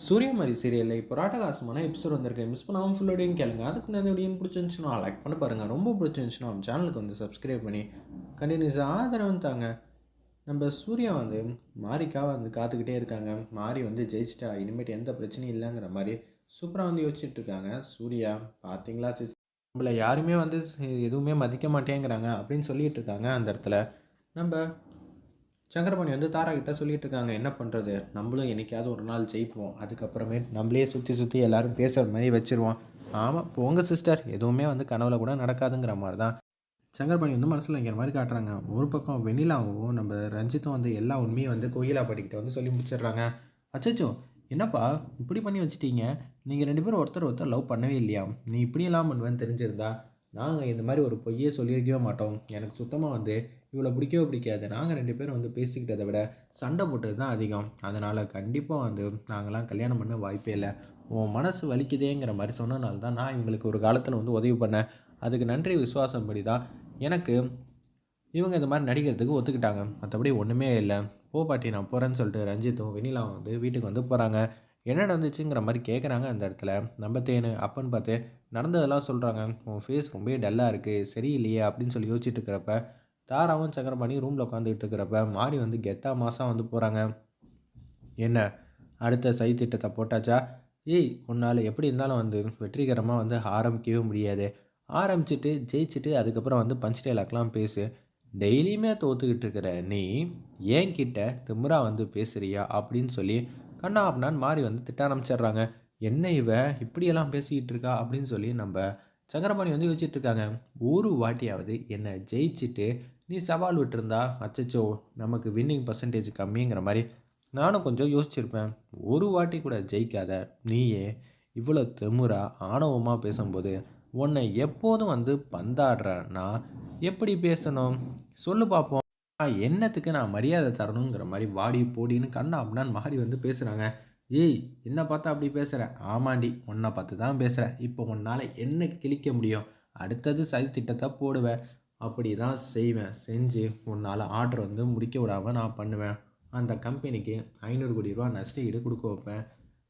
சூரியமாரி சீரியலில் இப்போ ராட்டகாசமான எபிசோட் வந்திருக்கு. மிஸ் பண்ணாமல் ஃபுல்லோடையும் கேளுங்க. அதுக்கு நான் வீடியோ பிடிச்சிருந்துச்சுன்னா லைக் பண்ண பாருங்கள் ரொம்ப பிடிச்சிருந்துச்சுன்னா நம்ம சேனலுக்கு வந்து சப்ஸ்கிரைப் பண்ணி கண்டினியூஸாக ஆதரவு தாங்க. நம்ம சூர்யா வந்து மாரிக்காக வந்து காத்துக்கிட்டே இருக்காங்க. மாரி வந்து ஜெயிச்சிட்டா. இனிமேட்டு எந்த பிரச்சனையும் இல்லைங்கிற மாதிரி சூப்பராக வந்து யோசிச்சுட்டு இருக்காங்க. சூர்யா பார்த்தீங்களா சிஸ் நம்மளை யாருமே வந்து எதுவுமே மதிக்க மாட்டேங்கிறாங்க அப்படின்னு சொல்லிட்டு இருக்காங்க அந்த இடத்துல. நம்ம சங்கரபாணி வந்து தாரா கிட்ட சொல்லிட்டு இருக்காங்க என்ன பண்ணுறது நம்மளும் என்னைக்காவது ஒரு நாள் ஜெயிப்போம். அதுக்கப்புறமே நம்மளே சுற்றி சுற்றி எல்லாரும் பேசுகிற மாதிரி வச்சுருவோம். ஆமாம் போங்க சிஸ்டர். எதுவுமே வந்து கனவுல கூட நடக்காதுங்கிற மாதிரி தான் சங்கரபாணி வந்து மனசில் இங்கிற மாதிரி காட்டுறாங்க. ஒரு பக்கம் வெண்ணிலாவும் நம்ம ரஞ்சித்தும் வந்து எல்லா உண்மையும் வந்து கோயிலா படிக்கிட்ட வந்து சொல்லி முடிச்சிடுறாங்க. அச்சச்சோ! என்னப்பா இப்படி பண்ணி வச்சிட்டீங்க? நீங்கள் ரெண்டு பேரும் ஒருத்தர் ஒருத்தர் லவ் பண்ணவே இல்லையா? நீ இப்படியெல்லாம் பண்ணுவேன்னு தெரிஞ்சிருந்தா நாங்கள் இந்த மாதிரி ஒரு பொய்யே சொல்லியிருக்கவே மாட்டோம். எனக்கு சுத்தமாக வந்து இவ்வளோ பிடிக்கவே பிடிக்காது. நாங்கள் ரெண்டு பேரும் வந்து பேசிக்கிட்டதை விட சண்டை போட்டது தான் அதிகம். அதனால் கண்டிப்பாக வந்து நாங்களாம் கல்யாணம் பண்ண வாய்ப்பே இல்லை. உன் மனசு வலிக்குதேங்கிற மாதிரி சொன்னனால தான் நான் இவங்களுக்கு ஒரு காலத்தில் வந்து உதவி பண்ணேன். அதுக்கு நன்றி விசுவாசம் படி தான் எனக்கு இவங்க இந்த மாதிரி நடிக்கிறதுக்கு ஒத்துக்கிட்டாங்க. மற்றபடி ஒன்றுமே இல்லை. போ பாட்டி நான் போகிறேன்னு சொல்லிட்டு ரஞ்சித்தும் வெண்ணிலாவும் வந்து வீட்டுக்கு வந்து போகிறாங்க என்ன நடந்துச்சுங்கிற மாதிரி கேட்குறாங்க அந்த இடத்துல. நம்ம தேனு அப்பன்னு பார்த்து நடந்ததெல்லாம் சொல்கிறாங்க உன் ஃபேஸ் ரொம்ப டல்லாக இருக்குது சரியில்லையே அப்படின்னு சொல்லி யோசிச்சுட்டு இருக்கிறப்ப தாராவும் சக்கரபாணி ரூமில் உட்காந்துக்கிட்டு இருக்கிறப்ப மாறி வந்து கெத்தா மாதம் வந்து போகிறாங்க என்ன? அடுத்த சை திட்டத்தை போட்டாச்சா? ஏய் உன்னால் எப்படி இருந்தாலும் வந்து வெற்றிகரமாக வந்து ஆரம்பிக்கவே முடியாது. ஆரம்பிச்சிட்டு ஜெயிச்சுட்டு அதுக்கப்புறம் வந்து பஞ்ச் டைலாக்லாம் பேசு. டெய்லியுமே தோத்துக்கிட்டு இருக்கிற நீ ஏன் கிட்ட திமுறா வந்து பேசுறியா? அப்படின்னு சொல்லி கண்ணா அப்படின்னான்னு மாறி வந்து திட்ட ஆரம்பிச்சிடுறாங்க என்ன இவ? இப்படியெல்லாம் பேசிக்கிட்டு இருக்கா அப்படின்னு சொல்லி நம்ம சங்கரபாணி வந்து யோசிச்சுட்டு இருக்காங்க ஒரு வாட்டியாவது என்னை ஜெயிச்சுட்டு நீ சவால் விட்டுருந்தா அச்சச்சோ நமக்கு வின்னிங் பர்சன்டேஜ் கம்மிங்கிற மாதிரி நானும் கொஞ்சம் யோசிச்சிருப்பேன். ஒரு வாட்டி கூட ஜெயிக்காத நீயே இவ்வளோ தெமுறா ஆணவமாக பேசும்போது உன்னை எப்போதும் வந்து பந்தாடுறன்னா எப்படி பேசணும்? சொல்லு பார்ப்போம் என்னத்துக்கு நான் மரியாதை தரணுங்கிற மாதிரி வாடி போடின்னு கண்ணா அப்படின்னு மாறி வந்து பேசுகிறாங்க ஏய் என்ன பார்த்தா அப்படி பேசுகிற ஆமாண்டி உன்னை பார்த்து தான் பேசுகிறேன் இப்போ உன்னால் என்ன கிழிக்க முடியும்? அடுத்தது சதி திட்டத்தை போடுவேன். அப்படி தான் செய்வேன். செஞ்சு உன்னால் ஆர்டர் வந்து முடிக்க விடாமல் நான் பண்ணுவேன். அந்த கம்பெனிக்கு ஐநூறு கோடி ரூபா நஷ்ட ஈடு கொடுக்க வைப்பேன்.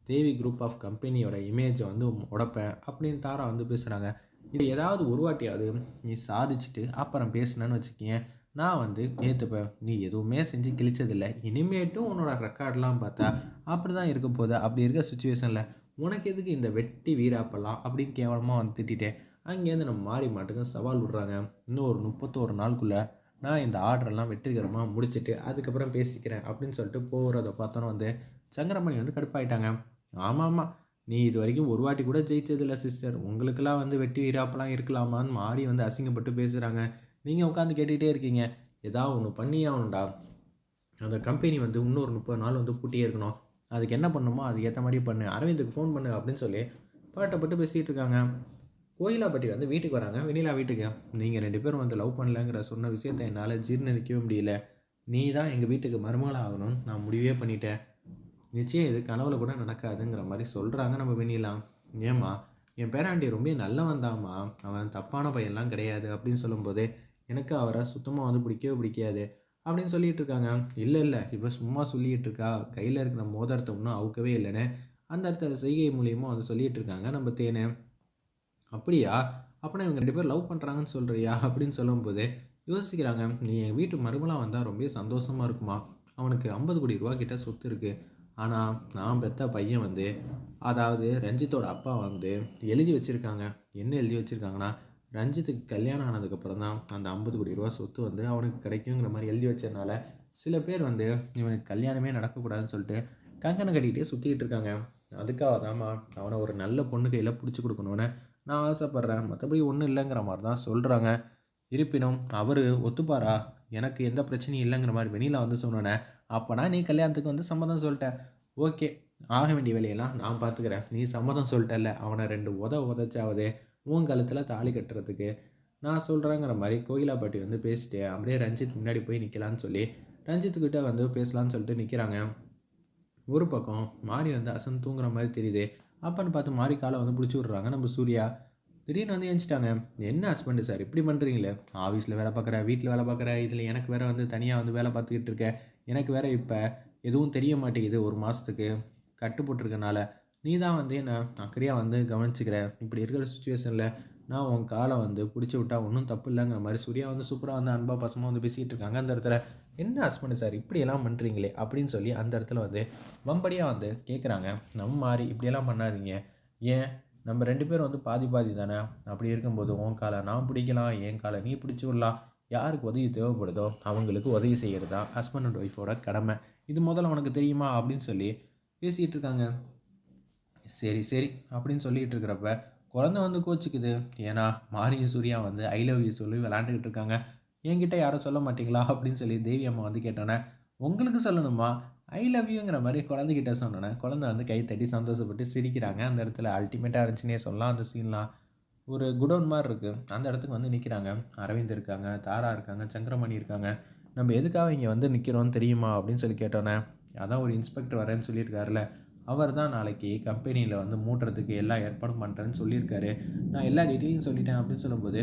தேவி குரூப் ஆஃப் கம்பெனியோட இமேஜை வந்து உடப்பேன் அப்படின்னு தாரா வந்து பேசுகிறாங்க இது ஏதாவது ஒரு வாட்டியாவது நீ சாதிச்சுட்டு அப்புறம் பேசுனேன்னு வச்சுக்கேன் நான் வந்து ஏற்றுப்பேன் நீ எதுவுமே செஞ்சு கிழிச்சதில்லை. இனிமேட்டும் உன்னோட ரெக்கார்ட்லாம் பார்த்தா அப்படி தான் இருக்க போகுது. அப்படி இருக்க சுச்சுவேஷனில் உனக்கு எதுக்கு இந்த வெட்டி வீராப்பெல்லாம் அப்படின்னு கேவலமாக வந்து திட்டிட்டேன். அங்கேருந்து நம்ம மாறி மாட்டுக்கும் சவால் விட்றாங்க. இன்னும் ஒரு முப்பத்தோரு நாளுக்குள்ளே நான் இந்த ஆர்டரெல்லாம் வெற்றிகரமாக முடிச்சுட்டு அதுக்கப்புறம் பேசிக்கிறேன் அப்படின்னு சொல்லிட்டு போகிறத பார்த்தோன்னா வந்து சங்கரமணி வந்து கடுப்பாயிட்டாங்க. ஆமாம் ஆமாம் நீ இது வரைக்கும் ஒரு வாட்டி கூட ஜெயிச்சதில்லை சிஸ்டர் உங்களுக்கெல்லாம் வந்து வெட்டி வீராப்பெல்லாம் இருக்கலாமான்னு மாறி வந்து அசிங்கப்பட்டு பேசுகிறாங்க நீங்கள் உட்காந்து கேட்டுக்கிட்டே இருக்கீங்க. ஏதாவது ஒன்று பண்ணியே ஆகணும்டா அந்த கம்பெனி வந்து இன்னொரு முப்பது நாள் வந்து பூட்டியே இருக்கணும். அதுக்கு என்ன பண்ணணுமோ அதுக்கு ஏற்ற மாதிரி பண்ணு. அரவிந்துக்கு ஃபோன் பண்ணு அப்படின்னு சொல்லி பாட்டப்பட்டு பேசிகிட்டு இருக்காங்க. கோயிலாப்பட்டி வந்து வீட்டுக்கு வராங்க. வெண்ணிலா வீட்டுக்கு. நீங்கள் ரெண்டு பேரும் வந்து லவ் பண்ணலங்கிற சொன்ன விஷயத்தை என்னால் ஜீர்ணிக்கவே முடியல. நீ தான் எங்கள் வீட்டுக்கு மருமகளாக நான் முடிவே பண்ணிட்டேன். நிச்சயம் இது கனவுல கூட நடக்காதுங்கிற மாதிரி சொல்கிறாங்க நம்ம வெண்ணிலா. ஏம்மா என் பேராண்டி ரொம்ப நல்லவன் தாம்மா அவன் தப்பான பையன்லாம் கிடையாது அப்படின்னு சொல்லும்போது எனக்கு அவரை சுத்தமாக வந்து பிடிக்கவே பிடிக்காது அப்படின்னு சொல்லிட்டு இருக்காங்க. இல்லை இல்லை இவ சும்மா சொல்லிகிட்டு இருக்கா. கையில் இருக்கிற மோதிரத்தை ஒன்றும் அவுக்கவே இல்லைன்னு அந்த இடத்த செய்கை மூலியமாக வந்து சொல்லிகிட்டு இருக்காங்க நம்ம தேனு. அப்படியா? அப்படின்னா இவங்க ரெண்டு பேர் லவ் பண்ணுறாங்கன்னு சொல்கிறியா அப்படின்னு சொல்லும்போது யோசிக்கிறாங்க. நீ என் வீட்டு மருமலாம் வந்தால் ரொம்ப சந்தோஷமாக இருக்குமா? அவனுக்கு ஐம்பது கோடி ரூபா கிட்ட சொத்து இருக்குது ஆனால் நான் பெத்த பையன் வந்து அதாவது ரஞ்சித்தோட அப்பா வந்து எழுதி வச்சுருக்காங்க. என்ன எழுதி வச்சுருக்காங்கன்னா ரஞ்சித்துக்கு கல்யாணம் ஆனதுக்கப்புறம் தான் அந்த ஐம்பது கோடி ரூபா சொத்து வந்து அவனுக்கு கிடைக்குங்கிற மாதிரி எழுதி வச்சதுனால சில பேர் வந்து இவனுக்கு கல்யாணமே நடக்கக்கூடாதுன்னு சொல்லிட்டு கங்கனை கட்டிக்கிட்டே சுற்றிக்கிட்டு இருக்காங்க. அதுக்காக தான்மா அவனை ஒரு நல்ல பொண்ணு கையில் பிடிச்சி கொடுக்கணுன்னு நான் ஆசைப்பட்றேன். மற்றபடி ஒன்றும் இல்லைங்கிற மாதிரி தான் சொல்கிறாங்க இருப்பினும் அவர் ஒத்துப்பாரா? எனக்கு எந்த பிரச்சனையும் இல்லைங்கிற மாதிரி வெளியில் வந்து சொன்னோன்னே அப்போனா நீ கல்யாணத்துக்கு வந்து சம்மதம் சொல்லிட்டேன் ஓகே ஆக வேண்டிய வேலையெல்லாம் நான் பார்த்துக்கிறேன். நீ சம்மதம் சொல்லிட்டல அவனை ரெண்டு உத உதச்சாவது உன் கழுத்தில் தாலி கட்டுறதுக்கு நான் சொல்கிறேங்கிற மாதிரி கோயிலாப்பட்டி வந்து பேசிட்டு அப்படியே ரஞ்சித் முன்னாடி போய் நிற்கலான்னு சொல்லி ரஞ்சித்துக்கிட்ட வந்து பேசலான்னு சொல்லிட்டு நிற்கிறாங்க ஒரு பக்கம் மாறி வந்து அசன் தூங்குற மாதிரி தெரியுது. அப்பன்னு பார்த்து மாறி காலை வந்து பிடிச்சி விட்றாங்க நம்ம சூர்யா. திடீர்னு வந்து எழுந்துட்டாங்க என்ன ஹஸ்பண்டு சார் இப்படி பண்ணுறீங்களே ஆஃபீஸில் வேலை பார்க்குற வீட்டில் வேலை பார்க்குற இதில் எனக்கு வேறு வந்து தனியாக வந்து வேலை பார்த்துக்கிட்டு இருக்கேன் எனக்கு வேறு இப்போ எதுவும் தெரிய மாட்டேங்குது ஒரு மாதத்துக்கு கட்டு போட்டிருக்கனால நீ தான் வந்து என்ன அக்கறையாக வந்து கவனிச்சுக்கிறேன் இப்படி இருக்கிற சுச்சுவேஷனில் நான் உன் காலை வந்து பிடிச்சி விட்டா ஒன்றும் தப்பு இல்லைங்கிற மாதிரி சூர்யா வந்து சூப்பராக வந்து அன்பா பசமாக வந்து பேசிகிட்டு இருக்காங்க. அந்த இடத்துல என்ன ஹஸ்பண்ட் சார் இப்படியெல்லாம் பண்ணுறீங்களே அப்படின்னு சொல்லி அந்த இடத்துல வந்து வம்படியாக வந்து கேட்குறாங்க நம்ம மாதிரி இப்படியெல்லாம் பண்ணாதீங்க. ஏன்? நம்ம ரெண்டு பேரும் வந்து பாதி பாதி தானே? அப்படி இருக்கும்போது உன் காலை நான் பிடிக்கலாம் என் காலை நீ பிடிச்சி விடலாம். யாருக்கு உதவி தேவைப்படுதோ அவங்களுக்கு உதவி செய்கிறது தான் ஹஸ்பண்ட் அண்ட் ஒய்ஃபோட கடமை. இது முதல்ல உனக்கு தெரியுமா? அப்படின்னு சொல்லி பேசிகிட்டு இருக்காங்க. சரி சரி அப்படின்னு சொல்லிக்கிட்டு இருக்கிறப்ப குழந்த வந்து கோச்சிக்குது. ஏன்னா மாரியும் சூர்யா வந்து ஐ லவ் யூ சொல்லி விளாண்டுக்கிட்டு இருக்காங்க. என்கிட்ட யாரும் சொல்ல மாட்டீங்களா? அப்படின்னு சொல்லி தேவி அம்மா வந்து கேட்டோன்னே உங்களுக்கு சொல்லணுமா? ஐ லவ் யூங்கிற மாதிரி குழந்தைகிட்ட சொன்னோன்னே குழந்தை வந்து கை தட்டி சந்தோஷப்பட்டு சிரிக்கிறாங்க. அந்த இடத்துல அல்டிமேட்டாக இருந்துச்சுன்னே சொல்லலாம் அந்த சீன்லாம் ஒரு குடோன் மாதிரி இருக்குது அந்த இடத்துக்கு வந்து நிற்கிறாங்க அரவிந்த் இருக்காங்க தாரா இருக்காங்க சங்கரமணி இருக்காங்க. நம்ம எதுக்காக இங்கே வந்து நிற்கிறோன்னு தெரியுமா? அப்படின்னு சொல்லி கேட்டோன்னே அதான் ஒரு இன்ஸ்பெக்டர் வரேன்னு சொல்லியிருக்காருல. அவர் தான் நாளைக்கு கம்பெனியில் வந்து மூட்டுறதுக்கு எல்லா ஏற்பாடும் பண்ணுறேன்னு சொல்லியிருக்காரு. நான் எல்லா டீட்டெயிலும் சொல்லிட்டேன் அப்படின்னு சொல்லும்போது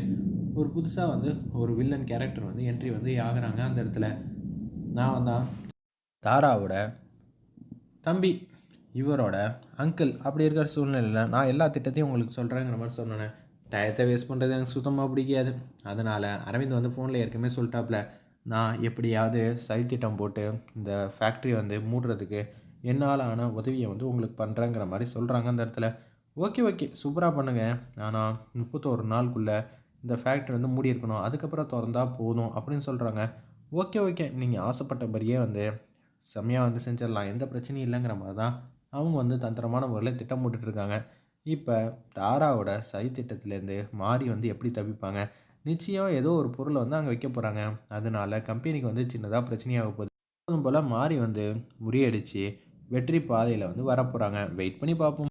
ஒரு புதுசாக வந்து ஒரு வில்லன் கேரக்டர் வந்து என்ட்ரி வந்து ஆகுறாங்க அந்த இடத்துல. நான் வந்தான் தாராவோட தம்பி இவரோட அங்கிள் அப்படி இருக்கிற சூழ்நிலையில் நான் எல்லா திட்டத்தையும் உங்களுக்கு சொல்கிறேங்கிற மாதிரி சொன்னேன். டயத்தை வேஸ்ட் பண்ணுறது எனக்கு சுத்தமாக பிடிக்காது. அதனால் அரவிந்த் வந்து ஃபோனில் ஏற்கனவே சொல்லிட்டாப்புல நான் எப்படியாவது சதித்திட்டம் போட்டு இந்த ஃபேக்ட்ரி வந்து மூடுறதுக்கு என்னால் ஆன உதவியை வந்து உங்களுக்கு பண்ணுறேங்கிற மாதிரி சொல்கிறாங்க அந்த இடத்துல. Okay okay. சூப்பராக பண்ணுங்கள் ஆனால் முப்பத்தோரு நாளுக்குள்ளே இந்த ஃபேக்ட்ரி வந்து மூடி இருக்கணும் அதுக்கப்புறம் திறந்தா போதும் அப்படின்னு சொல்கிறாங்க ஓகே ஓகே. நீங்கள் ஆசைப்பட்டபடியே வந்து செம்மையாக வந்து செஞ்சிடலாம். எந்த பிரச்சனையும் இல்லைங்கிற மாதிரி தான் அவங்க வந்து தந்திரமான முறையில் திட்டம் போட்டுட்ருக்காங்க. இப்போ தாராவோட சதி திட்டத்துலேருந்து மாறி வந்து எப்படி தவிப்பாங்க? நிச்சயம் ஏதோ ஒரு பொருளை வந்து அங்கே வைக்க போகிறாங்க அதனால கம்பெனிக்கு வந்து சின்னதாக பிரச்சனையாக போகுது. போல் மாறி வந்து முறியடித்து வெற்றி பாதையில் வந்து வரப்போகிறாங்க வெயிட் பண்ணி பார்ப்போம்.